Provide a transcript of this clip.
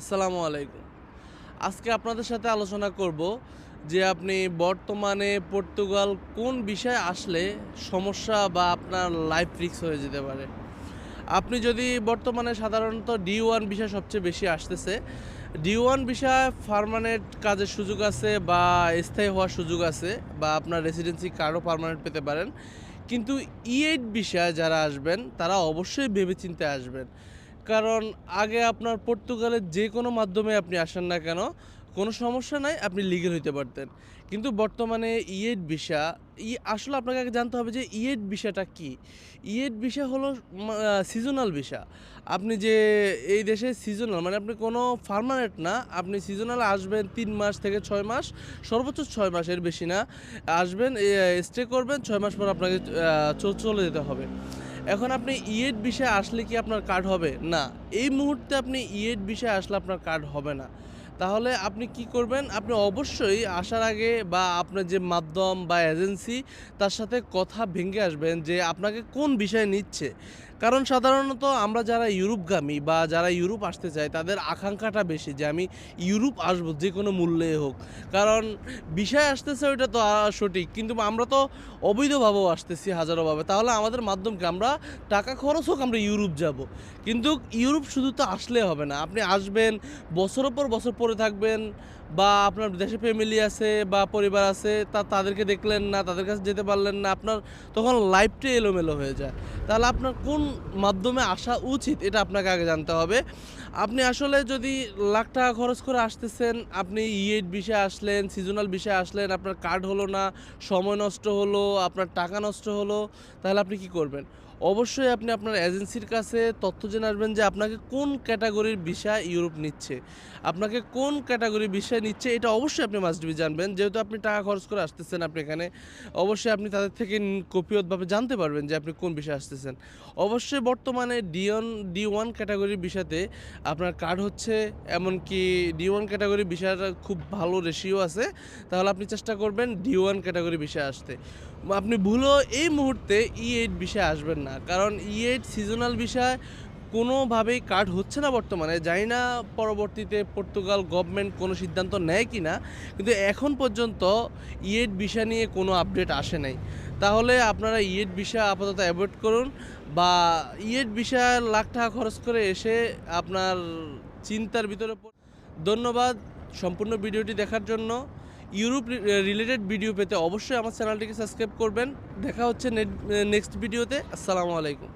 আসসালামু আলাইকুম। আজকে আপনাদের সাথে আলোচনা করব যে আপনি বর্তমানে পর্তুগাল কোন বিষয়ে আসলে সমস্যা বা আপনার লাইফ রিক্স হয়ে যেতে পারে। আপনি যদি বর্তমানে সাধারণত ডি ওয়ান বিষয় সবচেয়ে বেশি আসতেছে ডি ওয়ান বিষয়ে পারমানেন্ট কাজের সুযোগ আছে বা স্থায়ী হওয়ার সুযোগ আছে বা আপনার রেসিডেন্সি কার্ডও পারমানেন্ট পেতে পারেন। কিন্তু ই এইট বিষয়ে যারা আসবেন, তারা অবশ্যই ভেবেচিন্তে আসবেন। কারণ আগে আপনার পর্তুগালের যে কোনো মাধ্যমে আপনি আসেন না কেন, কোনো সমস্যা নাই, আপনি লিগেল হইতে পারতেন। কিন্তু বর্তমানে ইএড ভিসা, ই আসলে আপনাকে আগে জানতে হবে যে ইএড ভিসাটা কি? ইএড ভিসা হলো সিজনাল ভিসা। আপনি যে এই দেশে সিজনাল মানে আপনি কোনো পার্মানেন্ট না, আপনি সিজনাল আসবেন তিন মাস থেকে ছয় মাস, সর্বোচ্চ ছয় মাসের বেশি না। আসবেন স্টে করবেন, ছয় মাস পর আপনাকে চলে যেতে হবে। এখন আপনি ইএড বিষয়ে আসলে কি আপনার কার্ড হবে? না, এই মুহূর্তে আপনি ইএড বিষয়ে আসলে আপনার কার্ড হবে না। তাহলে আপনি কি করবেন? আপনি অবশ্যই আসার আগে বা আপনার যে মাধ্যম বা এজেন্সি তার সাথে কথা ভেঙে আসবেন যে আপনাকে কোন বিষয়ে নিচ্ছে। কারণ সাধারণত আমরা যারা ইউরোপগামী বা যারা ইউরোপ আসতে চাই তাদের আকাঙ্ক্ষাটা বেশি যে আমি ইউরোপ আসব, যে কোনো মূল্যে হোক। কারণ বিষয় আসতেছে ওইটা তো সঠিক। কিন্তু আমরা তো অবৈধভাবেও আসতেছি হাজারোভাবে। তাহলে আমাদের মাধ্যমকে আমরা টাকা খরচ হোক, আমরা ইউরোপ যাব। কিন্তু ইউরোপ শুধু তো আসলে হবে না। আপনি আসবেন, বছরের পর বছর পরে থাকবেন বা আপনার দেশে ফ্যামিলি আছে বা পরিবার আছে, তা তাদেরকে দেখলেন না, তাদের কাছে যেতে পারলেন না, আপনার তখন লাইফটাই এলোমেলো হয়ে যায়। তাহলে আপনার কোন মাধ্যমে আসা উচিত এটা আপনাকে আগে জানতে হবে। আপনি আসলে যদি লাখ টাকা খরচ করে আসতেছেন, আপনি ইএড বিষয়ে আসলেন সিজনাল বিষয়ে আসলেন, আপনার কার্ড হলো না, সময় নষ্ট হলো, আপনার টাকা নষ্ট হলো, তাহলে আপনি কি করবেন? অবশ্যই আপনি আপনার এজেন্সির কাছে তথ্য জেনে আসবেন যে আপনাকে কোন ক্যাটাগরির বিষয় ইউরোপ নিচ্ছে। আপনাকে কোন ক্যাটাগরির বিষয় নিচ্ছে এটা অবশ্যই আপনি মাস্ট বি জানবেন। যেহেতু আপনি টাকা খরচ করে আসতেছেন আপনি এখানে, অবশ্যই আপনি তাদের থেকে কপিয়তভাবে জানতে পারবেন যে আপনি কোন বিষয়ে আসতেছেন। অবশ্যই বর্তমানে ডিওন ডি ওয়ান ক্যাটাগরির বিষয়তে আপনার কার্ড হচ্ছে, এমনকি ডি ওয়ান ক্যাটাগরির বিষয়টা খুব ভালো রেশিও আছে, তাহলে আপনি চেষ্টা করবেন ডি ওয়ান ক্যাটাগরি বিষয়ে আসতে। আপনি ভুলও এই মুহূর্তে ই এইট বিষয়ে আসবেন না। কারণ ইয়েট সিজনাল বিষয় কোনোভাবেই কার্ড হচ্ছে না বর্তমানে। জানি না পরবর্তীতে পর্তুগাল গভর্নমেন্ট কোনো সিদ্ধান্ত নেয় কি না, কিন্তু এখন পর্যন্ত ইয়েট বিষয় নিয়ে কোনো আপডেট আসে নাই। তাহলে আপনারা ইএড বিষয় আপাতত অ্যাভয়েড করুন বা ইএড বিষয় লাখ টাকা খরচ করে এসে আপনার চিন্তার ভিতরে ধন্যবাদ। সম্পূর্ণ ভিডিওটি দেখার জন্য ইউরোপ রিলেটেড ভিডিও পেতে অবশ্যই আমার চ্যানেলটিকে সাবস্ক্রাইব করবেন। দেখা হচ্ছে নেক্সট ভিডিওতে আসসালামু আলাইকুম।